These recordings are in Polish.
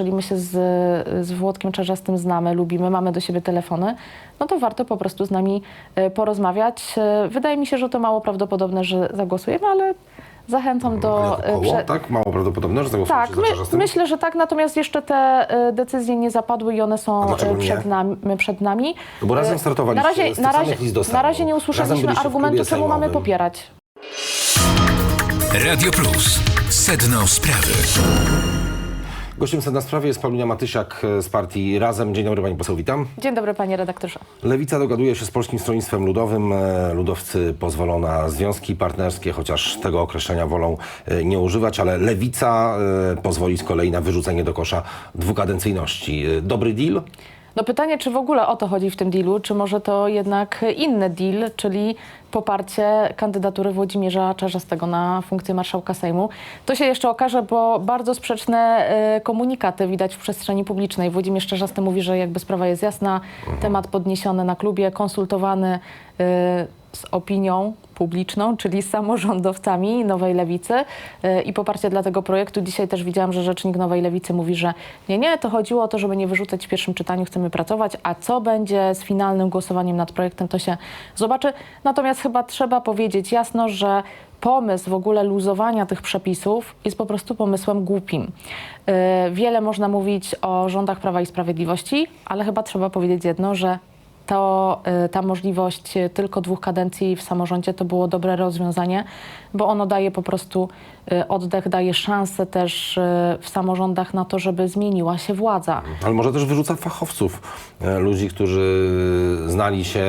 Jeżeli my się z, z Włodkiem Czarzastym znamy, lubimy, mamy do siebie telefony, no to warto po prostu z nami e, porozmawiać. E, Wydaje mi się, że to mało prawdopodobne, że zagłosujemy, ale zachęcam do... E, koło, prze- tak? Mało prawdopodobne, że zagłosujecie tak, my, myślę, że tak, natomiast jeszcze te decyzje nie zapadły i one są przed, przed nami. No bo razem startowaliście na razie, z na razie, na razie nie usłyszeliśmy argumentu, czemu mamy popierać. Radio Plus. Sedno sprawy. Gościem sedna sprawy jest Paulina Matysiak z partii Razem. Dzień dobry Pani poseł, witam. Dzień dobry, panie redaktorze. Lewica dogaduje się z Polskim Stronnictwem Ludowym. E, Ludowcy pozwolą na związki partnerskie, chociaż tego określenia wolą e, nie używać, ale Lewica e, pozwoli z kolei na wyrzucenie do kosza dwukadencyjności. Dobry deal? No pytanie, czy w ogóle o to chodzi w tym dealu, czy może to jednak inny deal, czyli poparcie kandydatury Włodzimierza Czarzastego na funkcję marszałka Sejmu. To się jeszcze okaże, bo bardzo sprzeczne e, komunikaty widać w przestrzeni publicznej. Włodzimierz Czarzasty mówi, że jakby sprawa jest jasna, temat podniesiony na klubie, konsultowany e, z opinią publiczną, czyli z samorządowcami Nowej Lewicy e, i poparcie dla tego projektu. Dzisiaj też widziałam, że rzecznik Nowej Lewicy mówi, że nie, nie, to chodziło o to, żeby nie wyrzucać w pierwszym czytaniu, chcemy pracować, a co będzie z finalnym głosowaniem nad projektem, to się zobaczy. Natomiast chyba trzeba powiedzieć jasno, że pomysł w ogóle luzowania tych przepisów jest po prostu pomysłem głupim. E, Wiele można mówić o rządach Prawa i Sprawiedliwości, ale chyba trzeba powiedzieć jedno, że to y, ta możliwość y, tylko dwóch kadencji w samorządzie to było dobre rozwiązanie, bo ono daje po prostu y, oddech, daje szansę też w samorządach na to, żeby zmieniła się władza. Ale może też wyrzuca fachowców, e, ludzi, którzy znali się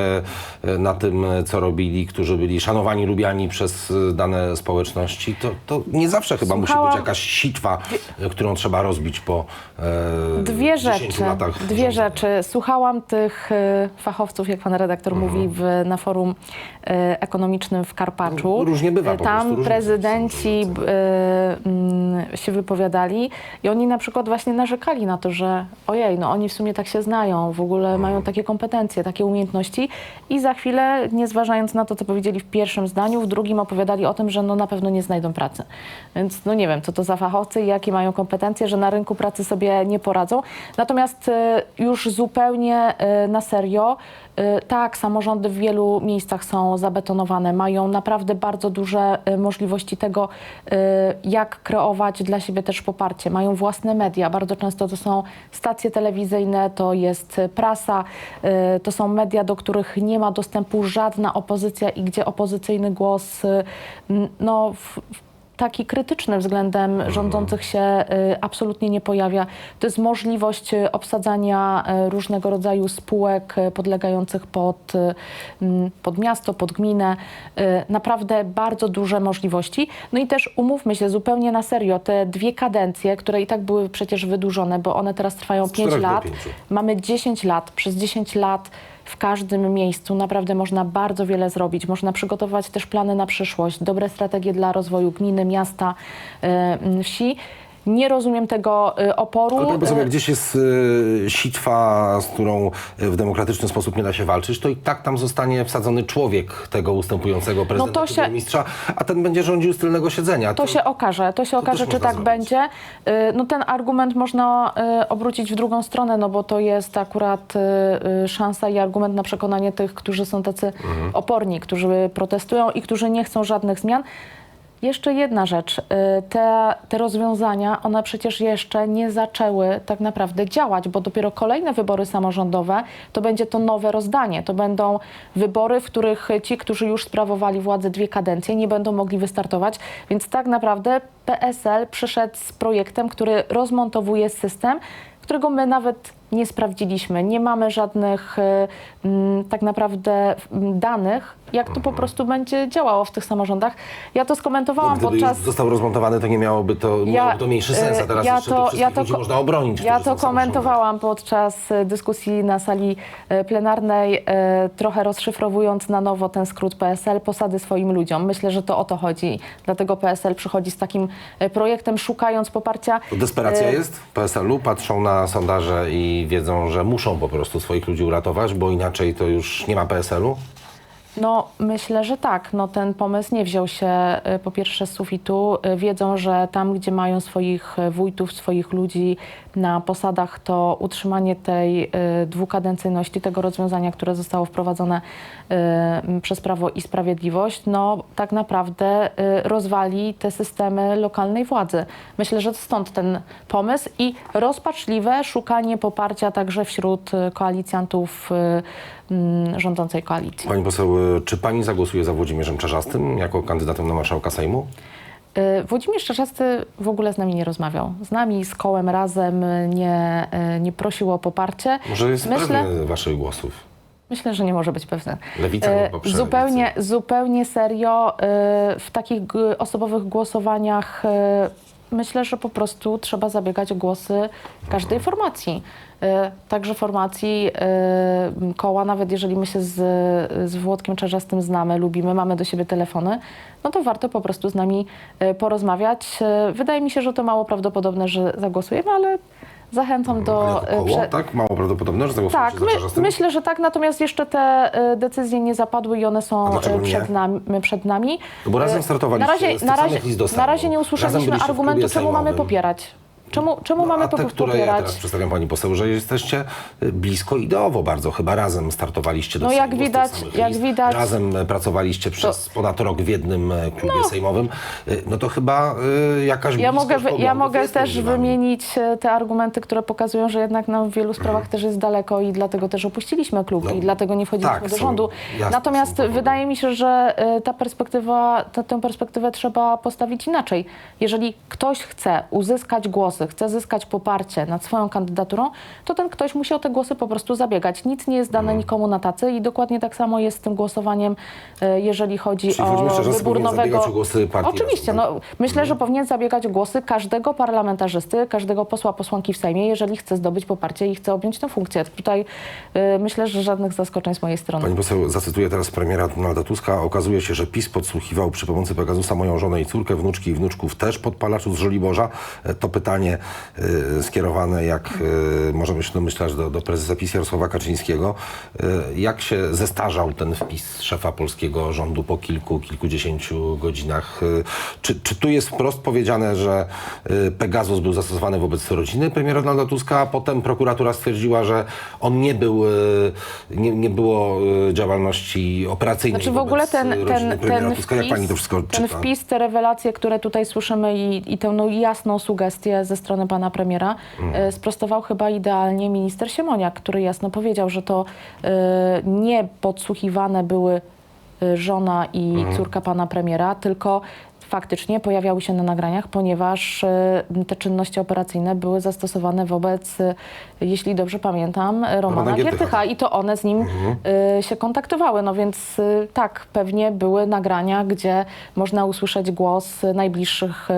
e, na tym, e, co robili, którzy byli szanowani, lubiani przez dane społeczności. To, to nie zawsze chyba musi być jakaś sitwa, którą trzeba rozbić po e, Dwie 10 rzeczy. latach Dwie rządzenia. rzeczy. Słuchałam tych y, fachowców, jak pan redaktor Mhm. mówi, w, na forum ekonomicznym w Karpaczu. No, różnie bywa po prostu, Tam różnie prezydenci y, mm, się wypowiadali i oni na przykład właśnie narzekali na to, że ojej, no oni w sumie tak się znają, w ogóle Mhm. mają takie kompetencje, takie umiejętności i za chwilę, nie zważając na to, co powiedzieli w pierwszym zdaniu, w drugim opowiadali o tym, że no na pewno nie znajdą pracy. Więc no nie wiem, co to za fachowcy i jakie mają kompetencje, że na rynku pracy sobie nie poradzą. Natomiast y, już zupełnie na serio, tak, samorządy w wielu miejscach są zabetonowane, mają naprawdę bardzo duże y, możliwości tego, y, jak kreować dla siebie też poparcie. Mają własne media, bardzo często to są stacje telewizyjne, to jest prasa, y, to są media, do których nie ma dostępu żadna opozycja i gdzie opozycyjny głos no, w, w taki krytyczny względem rządzących się y, absolutnie nie pojawia. To jest możliwość y, obsadzania y, różnego rodzaju spółek podlegających pod, pod miasto, pod gminę. Naprawdę bardzo duże możliwości. No i też umówmy się zupełnie na serio, te dwie kadencje, które i tak były przecież wydłużone, bo one teraz trwają Z 5 czterech do lat. Mamy 10 lat. Przez 10 lat w każdym miejscu naprawdę można bardzo wiele zrobić. Można przygotować też plany na przyszłość, dobre strategie dla rozwoju gminy, miasta, y, wsi. Nie rozumiem tego y, oporu. Ale pani poseł, Y, jak gdzieś jest e, sitwa, z którą e, w demokratyczny sposób nie da się walczyć, to i tak tam zostanie wsadzony człowiek tego ustępującego prezydenta, No to tego się- mistrza, a ten będzie rządził z tylnego siedzenia. To się okaże, to się okaże, też czy tak zrobić. będzie. Y, No ten argument można y, obrócić w drugą stronę, no bo to jest akurat y, y, szansa i argument na przekonanie tych, którzy są tacy Mhm. oporni, którzy protestują i którzy nie chcą żadnych zmian. Jeszcze jedna rzecz. y, Te, te rozwiązania, one przecież jeszcze nie zaczęły tak naprawdę działać, bo dopiero kolejne wybory samorządowe to będzie to nowe rozdanie. To będą wybory, w których ci, którzy już sprawowali władzę dwie kadencje, nie będą mogli wystartować. Więc tak naprawdę PSL przyszedł z projektem, który rozmontowuje system, którego my nawet nie sprawdziliśmy. Nie mamy żadnych y, mm, tak naprawdę mm, danych, jak to po prostu będzie działało w tych samorządach. Ja to skomentowałam Gdyby podczas... został rozmontowany, to nie miałoby to, miałoby to mniejszy sens, a y, teraz jeszcze tych wszystkich ludzi ko- można obronić. Ja to komentowałam podczas y, dyskusji na sali y, plenarnej, y, trochę rozszyfrowując na nowo ten skrót PSL, posady swoim ludziom. Myślę, że to o to chodzi. Dlatego PSL przychodzi z takim y, projektem, szukając poparcia. To Desperacja Y, jest PSL-u, patrzą na sondaże i wiedzą, że muszą po prostu swoich ludzi uratować, bo inaczej to już nie ma PSL-u. No, myślę, że tak. No, ten pomysł nie wziął się y, po pierwsze z sufitu. Y, Wiedzą, że tam, gdzie mają swoich y, wójtów, swoich ludzi na posadach, to utrzymanie tej dwukadencyjności, tego rozwiązania, które zostało wprowadzone przez Prawo i Sprawiedliwość, no tak naprawdę rozwali te systemy lokalnej władzy. Myślę, że stąd ten pomysł i rozpaczliwe szukanie poparcia także wśród koalicjantów rządzącej koalicji. Pani poseł, e, czy pani zagłosuje za Włodzimierzem Czarzastym jako kandydatem na marszałka Sejmu? Y, Włodzimierz Czarzasty w ogóle z nami nie rozmawiał. Z nami, z kołem razem nie, y, nie prosił o poparcie. Może jest myślę, pewny waszych głosów? myślę, że nie może być pewny. Lewica Zupełnie, lewicy. zupełnie serio w takich osobowych głosowaniach myślę, że po prostu trzeba zabiegać o głosy każdej formacji. Y, Także formacji y, koła, nawet jeżeli my się z, z Włodkiem Czarzastym znamy, lubimy, mamy do siebie telefony, no to warto po prostu z nami y, porozmawiać. Wydaje mi się, że to mało prawdopodobne, że zagłosujemy, ale zachęcam do... Jako y, koło, prze- tak? Mało prawdopodobne, że zagłosujecie tak, my, myślę, że tak, natomiast jeszcze te y, decyzje nie zapadły i one są y, przed, nami, przed nami. No bo razem startowaliście na razie, na razie, do na razie nie usłyszeliśmy argumentu, czemu mamy popierać. Czemu, czemu mamy No, a po te, które ja popierać? teraz przedstawiam pani poseł, że jesteście y, blisko ideowo bardzo, chyba razem startowaliście do No, Sejmu jak widać- jak list. widać- Razem e, pracowaliście przez ponad rok w jednym e, klubie sejmowym. Y, No to chyba y, jakaś Ja mogę, ja mogę też wymienić te argumenty, które pokazują, że jednak nam w wielu sprawach też jest daleko i dlatego też opuściliśmy klub No, i dlatego nie wchodziliśmy tak, do rządu. jasne, Natomiast wydaje mi się, że ta perspektywa, ta, tę perspektywę trzeba postawić inaczej. Jeżeli ktoś chce uzyskać głosy, chce zyskać poparcie nad swoją kandydaturą, to ten ktoś musi o te głosy po prostu zabiegać. Nic nie jest dane Mhm. nikomu na tacy i dokładnie tak samo jest z tym głosowaniem, e, jeżeli chodzi Czyli o wybór powinien nowego... zabiegać o głosy partii Oczywiście, Razem, no, myślę, że powinien zabiegać o głosy każdego parlamentarzysty, każdego posła, posłanki w Sejmie, jeżeli chce zdobyć poparcie i chce objąć tę funkcję. Tutaj y, myślę, że żadnych zaskoczeń z mojej strony. Pani poseł, zacytuję teraz premiera Donalda Tuska. Okazuje się, że PiS podsłuchiwał przy pomocy Pegasusa moją żonę i córkę, wnuczki i wnuczków też podpalaczu z Żoliborza. E, To pytanie e, skierowane, jak e, możemy się domyślać, do, do prezesa PiS Jarosława Kaczyńskiego. E, jak się zestarzał ten wpis szefa polskiego rządu po kilku, kilkudziesięciu godzinach? Czy, czy tu jest wprost powiedziane, że Pegasus był zastosowany wobec rodziny premiera Donalda Tuska, a potem prokuratura stwierdziła, że on nie był, nie, nie było działalności operacyjnej Znaczy w ogóle ten, ten, ten, Tuska. Jak pani to wpis, wszystko ten czyta? wpis, te rewelacje, które tutaj słyszymy i, i tę no, jasną sugestię ze strony pana premiera Mhm. e, sprostował chyba idealnie minister Siemoniak, który jasno powiedział, że to e, nie podsłuchiwane były e, żona i Mhm. córka pana premiera, tylko faktycznie pojawiały się na nagraniach, ponieważ e, te czynności operacyjne były zastosowane wobec, e, jeśli dobrze pamiętam, e, Romana Giertycha. I to one z nim y, się kontaktowały. No więc tak, pewnie były nagrania, gdzie można usłyszeć głos najbliższych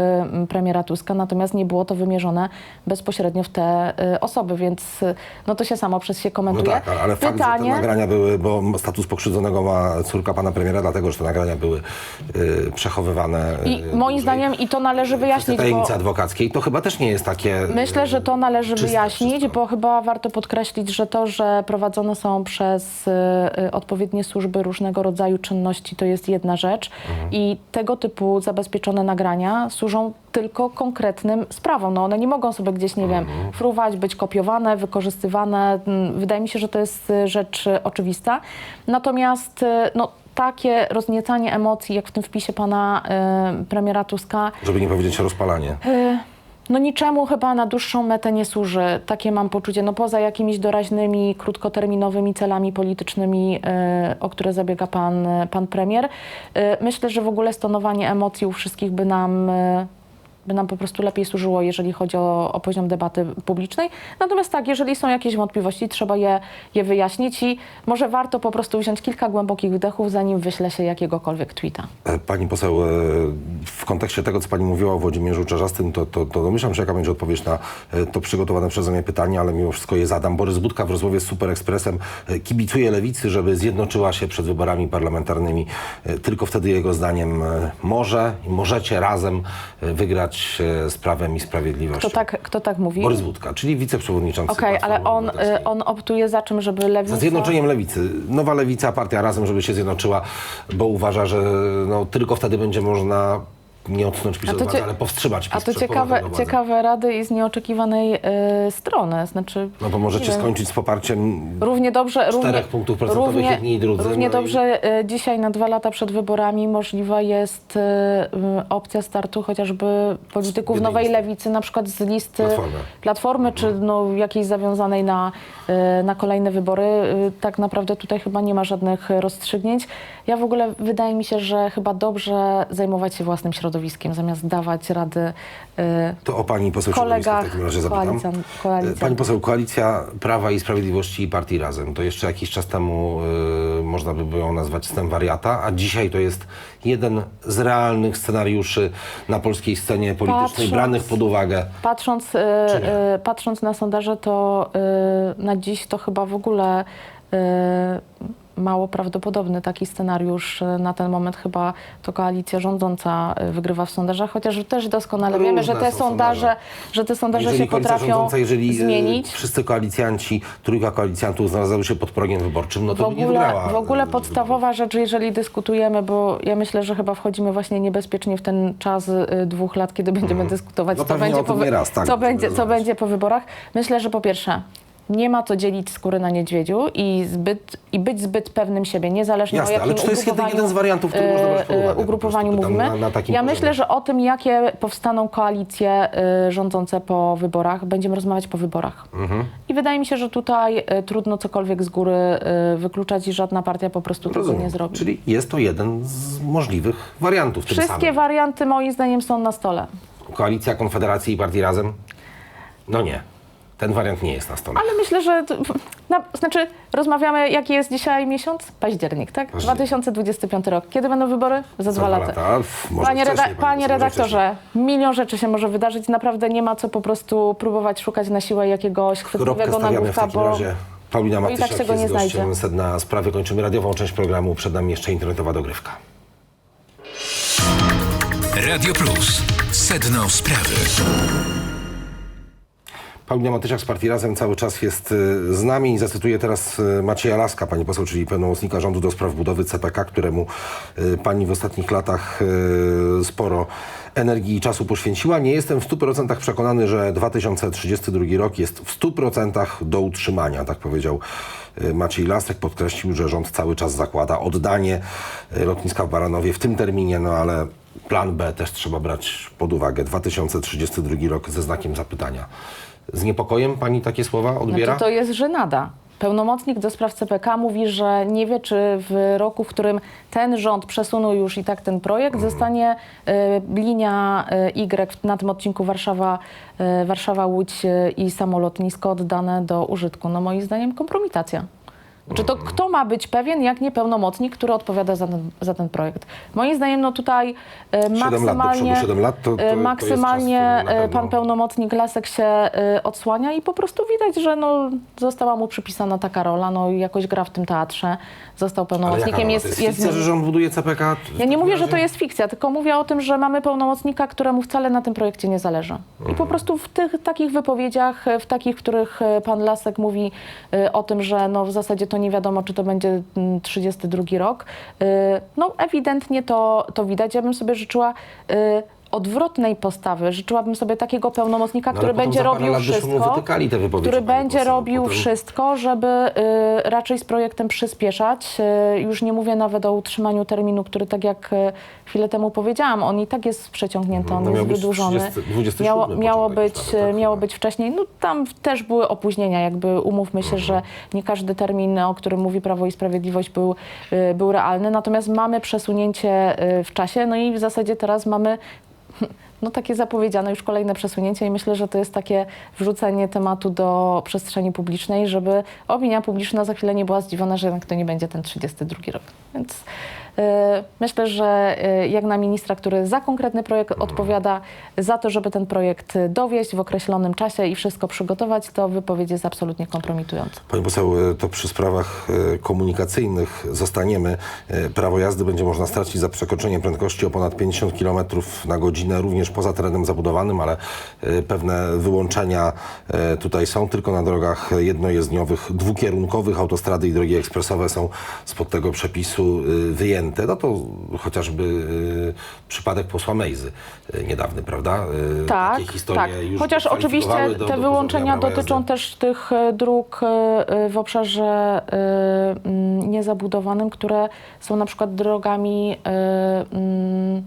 premiera Tuska, natomiast nie było to wymierzone bezpośrednio w te osoby, więc no to się samo przez się No komentuje. tak, ale fakt, że te nagrania były, bo status pokrzywdzonego ma córka pana premiera, dlatego że te nagrania były przechowywane. I y, moim dłużej. zdaniem i to należy wyjaśnić, bo tajemnicy adwokackiej to chyba też nie jest takie. y, Myślę, że to należy czyste wyjaśnić, bo chyba warto podkreślić, że to, że prowadzone są przez y, y, odpowiednie służby różnego rodzaju czynności, to jest jedna rzecz Mhm. i tego typu zabezpieczone nagrania służą tylko konkretnym sprawom. No one nie mogą sobie gdzieś, nie Mhm. wiem, fruwać, być kopiowane, wykorzystywane. Mm, Wydaje mi się, że to jest y, rzecz y, oczywista. Natomiast y, no, takie rozniecanie emocji, jak w tym wpisie pana y, premiera Tuska, Żeby nie powiedzieć rozpalanie. no niczemu chyba na dłuższą metę nie służy. Takie mam poczucie. No poza jakimiś doraźnymi, krótkoterminowymi celami politycznymi, e, o które zabiega pan, pan premier. E, myślę, że w ogóle stonowanie emocji u wszystkich by nam... e, by nam po prostu lepiej służyło, jeżeli chodzi o, o poziom debaty publicznej. Natomiast tak, jeżeli są jakieś wątpliwości, trzeba je, je wyjaśnić i może warto po prostu wziąć kilka głębokich wdechów, zanim wyśle się jakiegokolwiek tweeta. E, Pani poseł, e, w kontekście tego, co pani mówiła o Włodzimierzu Czarzastym, to, to, to domyślam się, jaka będzie odpowiedź na e, to przygotowane przeze mnie pytanie, ale mimo wszystko je zadam. Borys Budka w rozmowie z Super Expressem kibicuje lewicy, żeby zjednoczyła się przed wyborami parlamentarnymi. Tylko wtedy jego zdaniem może i możecie razem wygrać zajmować e, z Prawem i Sprawiedliwością. Kto tak, kto tak mówi? Borys Budka, czyli wiceprzewodniczący Okej, ale Platformy on, y, on optuje za czym, żeby lewica... Za zjednoczeniem lewicy. Nowa lewica, partia razem, żeby się zjednoczyła, bo uważa, że no, tylko wtedy będzie można nie odsunąć PiS od władzy, ale powstrzymać PiS A to przed powrotem ciekawe, do władzy. ciekawe rady i z nieoczekiwanej y, strony. Znaczy, No bo możecie nie wiem. skończyć z poparciem Równie dobrze, równie, punktów procentowych jedni i drudzy, Równie no i- dobrze y, dzisiaj na dwa lata przed wyborami możliwa jest y, y, opcja startu chociażby polityków jednej nowej listy. lewicy, na przykład z listy Platformy. Platformy, czy no, jakiejś zawiązanej na, y, na kolejne wybory. Y, Tak naprawdę tutaj chyba nie ma żadnych rozstrzygnięć. Ja w ogóle wydaje mi się, że chyba dobrze zajmować się własnym środowiskiem, zamiast dawać rady y, To o pani poseł Środowiska w kolegach, takim razie zapytam. koalicjan- koalicjantów. Pani poseł, koalicja Prawa i Sprawiedliwości i Partii Razem. To jeszcze jakiś czas temu y, można by było ją nazwać snem wariata, a dzisiaj to jest jeden z realnych scenariuszy na polskiej scenie politycznej, Patrząc- branych pod uwagę. Patrząc, y, nie? y, patrząc na sondaże, to y, na dziś to chyba w ogóle y, mało prawdopodobny taki scenariusz. Y, Na ten moment chyba to koalicja rządząca y, wygrywa w sondażach, chociaż też doskonale Różne wiemy, że te są sondaże, sondaże. że te sondaże Jeżeli się potrafią rządząca, jeżeli y, zmienić. wszyscy koalicjanci, trójka koalicjantów znalazły się pod progiem wyborczym, no W to nie ogóle, wygrała. w ogóle podstawowa rzecz, jeżeli dyskutujemy, bo ja myślę, że chyba wchodzimy właśnie niebezpiecznie w ten czas dwóch lat, kiedy będziemy dyskutować, No co, będzie po, nie raz, tak, co, będzie, co będzie po wyborach. Myślę, że po pierwsze, nie ma co dzielić skóry na niedźwiedziu i, zbyt, i być zbyt pewnym siebie, niezależnie Jasne, o jakim ale czy to jest jeden- jeden z wariantów, który można brać pod e, e, uwagę po ugrupowaniu prostu, mówimy. na- na ja poziomie? myślę, że o tym, jakie powstaną koalicje y, rządzące po wyborach, będziemy rozmawiać po wyborach. Mhm. I wydaje mi się, że tutaj y, trudno cokolwiek z góry wykluczać i żadna partia po prostu tego Rozumiem. nie zrobi. Czyli jest to jeden z możliwych wariantów. Wszystkie samym. warianty moim zdaniem są na stole. Koalicja Konfederacji i Partii Razem? No nie. Ten wariant nie jest na stole. Ale myślę, że. to- Na, znaczy, rozmawiamy, jaki jest dzisiaj miesiąc? Październik, tak? Październik. 2025 rok. Kiedy będą wybory? Za dwa lata. Pff, może Panie, reda- wcześniej, panie może redaktorze, milion rzeczy się może wydarzyć. Naprawdę nie ma co po prostu próbować szukać na siłę jakiegoś chwytliwego nagłówka, takim bo razie. Paulina i tak Matysiak nie jest gościem znajdzie. sedna sprawy. Kończymy radiową część programu. Przed nami jeszcze internetowa dogrywka. Radio Plus. Sedno sprawy. Paulina Matysiak z Partii Razem cały czas jest y, z nami zacytuję teraz y, Macieja Laska, pani poseł, czyli pełnomocnika rządu do spraw budowy CPK, któremu y, pani w ostatnich latach sporo energii i czasu poświęciła. Nie jestem w 100% przekonany, że 2032 rok jest w 100% do utrzymania, tak powiedział Maciej Lasek. Podkreślił, że rząd cały czas zakłada oddanie lotniska w Baranowie w tym terminie, no ale plan B też trzeba brać pod uwagę. 2032 rok ze znakiem zapytania. Z niepokojem pani takie słowa odbiera? Znaczy, to jest żenada. Pełnomocnik do spraw CPK mówi, że nie wie, czy w roku, w którym ten rząd przesunął już i tak ten projekt, Mhm. zostanie y, linia y, Y na tym odcinku Warszawa, y, Warszawa Łódź y, i samo lotnisko oddane do użytku. No moim zdaniem kompromitacja. Znaczy to kto ma być pewien, jak nie pełnomocnik, który odpowiada za ten, za ten projekt? Moim zdaniem no tutaj do maksymalnie, przodu, lat to- to- to jest maksymalnie na y, pan pełnomocnik Lasek się y, odsłania i po prostu widać, że no, została mu przypisana taka rola, no i jakoś gra w tym teatrze, został pełnomocnikiem, jest, to jest jest fikcja, że rząd buduje CPK? ja nie mówię, że razie? to jest fikcja, tylko mówię o tym, że mamy pełnomocnika, któremu wcale na tym projekcie nie zależy. I Mhm. po prostu w tych takich wypowiedziach, w takich, w których e, pan Lasek mówi e, o tym, że no w zasadzie to nie wiadomo, czy to będzie mm, 32 rok, e, no ewidentnie to, to widać. Ja bym sobie życzyła e, odwrotnej postawy. Życzyłabym sobie takiego pełnomocnika, No, ale który potem będzie za parę robił lat byśmy mu wszystko, wytykali te wypowiedzi, który pani będzie poseł. robił Potem- wszystko, żeby y, raczej z projektem przyspieszać. Y, już nie mówię nawet o utrzymaniu terminu, który tak jak y, chwilę temu powiedziałam, on i tak jest przeciągnięty, on No, miał jest być wydłużony. 30 27 miało miało, początek być, ustawy, tak, miało być wcześniej. No tam też były opóźnienia, jakby umówmy się, że nie każdy termin, o którym mówi Prawo i Sprawiedliwość był, y, był realny. Natomiast mamy przesunięcie y, w czasie, no i w zasadzie teraz mamy no takie zapowiedziane już kolejne przesunięcie i myślę, że to jest takie wrzucenie tematu do przestrzeni publicznej, żeby opinia publiczna za chwilę nie była zdziwiona, że jednak to nie będzie ten 32 rok. Więc myślę, że y, jak na ministra, który za konkretny projekt odpowiada, za to, żeby ten projekt dowieść w określonym czasie i wszystko przygotować, to wypowiedź jest absolutnie kompromitująca. Pani poseł, e, to przy sprawach e, komunikacyjnych zostaniemy. E, Prawo jazdy będzie można stracić za przekroczenie prędkości o ponad 50 km na godzinę, również poza terenem zabudowanym, ale e, pewne wyłączenia e, tutaj są tylko na drogach jednojezdniowych, dwukierunkowych. Autostrady i drogi ekspresowe są spod tego przepisu e, No to chociażby e, przypadek posła Mejzy e, niedawny, prawda? E, Tak, Takie historie tak. już Chociaż oczywiście kwalifikowały do- te do wyłączenia pozbawienia dotyczą jazdy. też tych e, dróg e, e, w obszarze e, mm, niezabudowanym, które są na przykład drogami e, mm,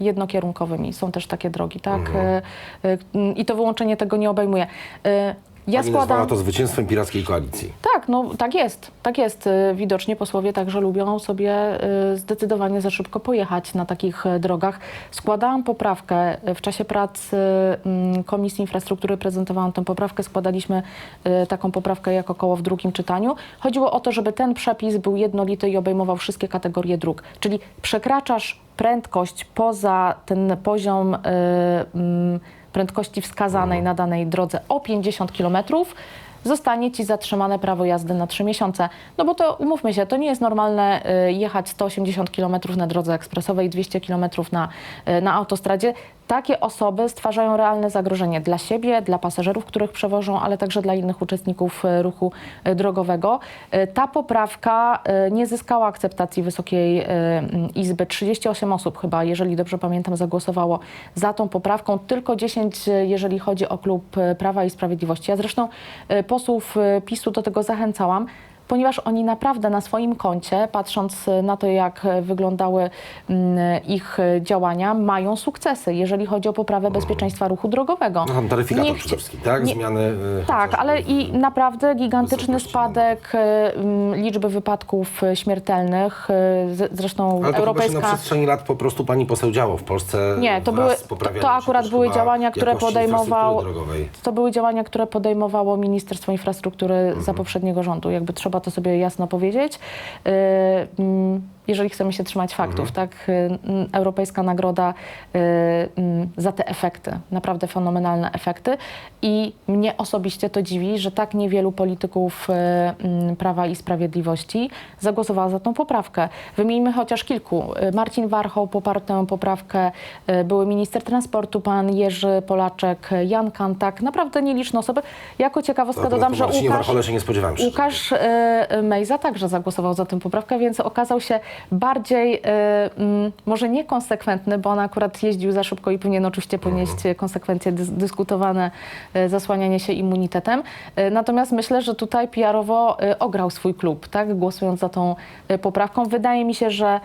jednokierunkowymi. Są też takie drogi, tak? Mhm. E, e, mm, I to wyłączenie tego nie obejmuje. E, Ja Pani składam... to zwycięstwem pirackiej koalicji. Tak, no tak jest. Tak jest. Y, Widocznie posłowie także lubią sobie y, zdecydowanie za szybko pojechać na takich y, drogach. Składałam poprawkę w czasie prac mm, Komisji Infrastruktury, prezentowałam tę poprawkę, składaliśmy taką poprawkę jako koło w drugim czytaniu. Chodziło o to, żeby ten przepis był jednolity i obejmował wszystkie kategorie dróg. Czyli przekraczasz prędkość poza ten poziom y, mm, prędkości wskazanej na danej drodze o 50 km, zostanie ci zatrzymane prawo jazdy na 3 miesiące. No bo to umówmy się, to nie jest normalne y, jechać 180 km na drodze ekspresowej, 200 km na, y, na autostradzie. Takie osoby stwarzają realne zagrożenie dla siebie, dla pasażerów, których przewożą, ale także dla innych uczestników y, ruchu y, drogowego. Y, Ta poprawka nie zyskała akceptacji Wysokiej Izby. 38 osób chyba, jeżeli dobrze pamiętam, zagłosowało za tą poprawką. Tylko 10, y, jeżeli chodzi o klub Prawa i Sprawiedliwości. Ja zresztą posłów PiSu do tego zachęcałam. Ponieważ oni naprawdę na swoim koncie, patrząc na to, jak wyglądały mm, ich działania, mają sukcesy, jeżeli chodzi o poprawę bezpieczeństwa ruchu drogowego. No taryfikator Nie przede wszystkim, tak? nie- Zmiany. y, tak, ale i naprawdę gigantyczny wysokości spadek y, mm, liczby wypadków y, śmiertelnych. Zresztą Ale to europejska. na przestrzeni lat po prostu pani poseł działo w Polsce. Nie, to były- to- akurat były działania, które podejmował-. To były działania, które podejmowało Ministerstwo Infrastruktury Mhm. za poprzedniego rządu. Jakby trzeba to sobie jasno powiedzieć. Jeżeli chcemy się trzymać faktów, Mhm. tak? Mm, Europejska nagroda mm, za te efekty, naprawdę fenomenalne efekty. I mnie osobiście to dziwi, że tak niewielu polityków mm, Prawa i Sprawiedliwości zagłosowało za tą poprawkę. Wymieńmy chociaż kilku. Marcin Warchoł poparł tę poprawkę, były minister transportu, pan Jerzy Polaczek, Jan Kantak, naprawdę nieliczne osoby. Jako ciekawostkę Akurat dodam, że Łukasz... Warchole się nie spodziewałem. Łukasz Mejza także zagłosował za tę poprawkę, więc okazał się bardziej, e, mm, może niekonsekwentny, bo on akurat jeździł za szybko i powinien oczywiście ponieść konsekwencje dys dyskutowane, e, zasłanianie się immunitetem. E, natomiast myślę, że tutaj PR-owo ograł swój klub, tak, głosując za tą poprawką. Wydaje mi się, że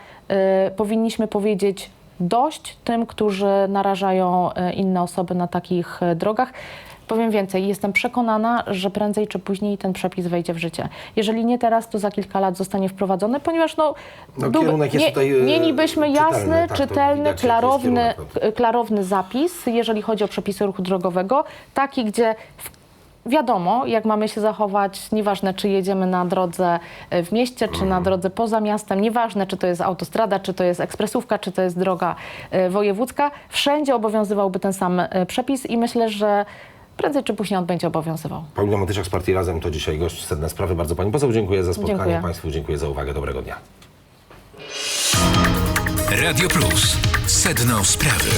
powinniśmy powiedzieć dość tym, którzy narażają inne osoby na takich drogach. Powiem więcej, jestem przekonana, że prędzej czy później ten przepis wejdzie w życie. Jeżeli nie teraz, to za kilka lat zostanie wprowadzony, ponieważ no, No, kierunek jest mie- tutaj, e, mielibyśmy czytelny, jasny, tak, czytelny, widać, jest klarowny, no. klarowny zapis, jeżeli chodzi o przepisy ruchu drogowego, taki, gdzie w Wiadomo, jak mamy się zachować, nieważne czy jedziemy na drodze e, w mieście, czy Mhm. na drodze poza miastem, nieważne czy to jest autostrada, czy to jest ekspresówka, czy to jest droga e, wojewódzka, wszędzie obowiązywałby ten sam przepis i myślę, że prędzej czy później on będzie obowiązywał. Paulina Matyczak z Partii Razem to dzisiaj gość sedne sprawy. Bardzo pani poseł dziękuję za spotkanie. Dziękuję. Państwu dziękuję za uwagę. Dobrego dnia. Radio Plus. Sedno sprawy.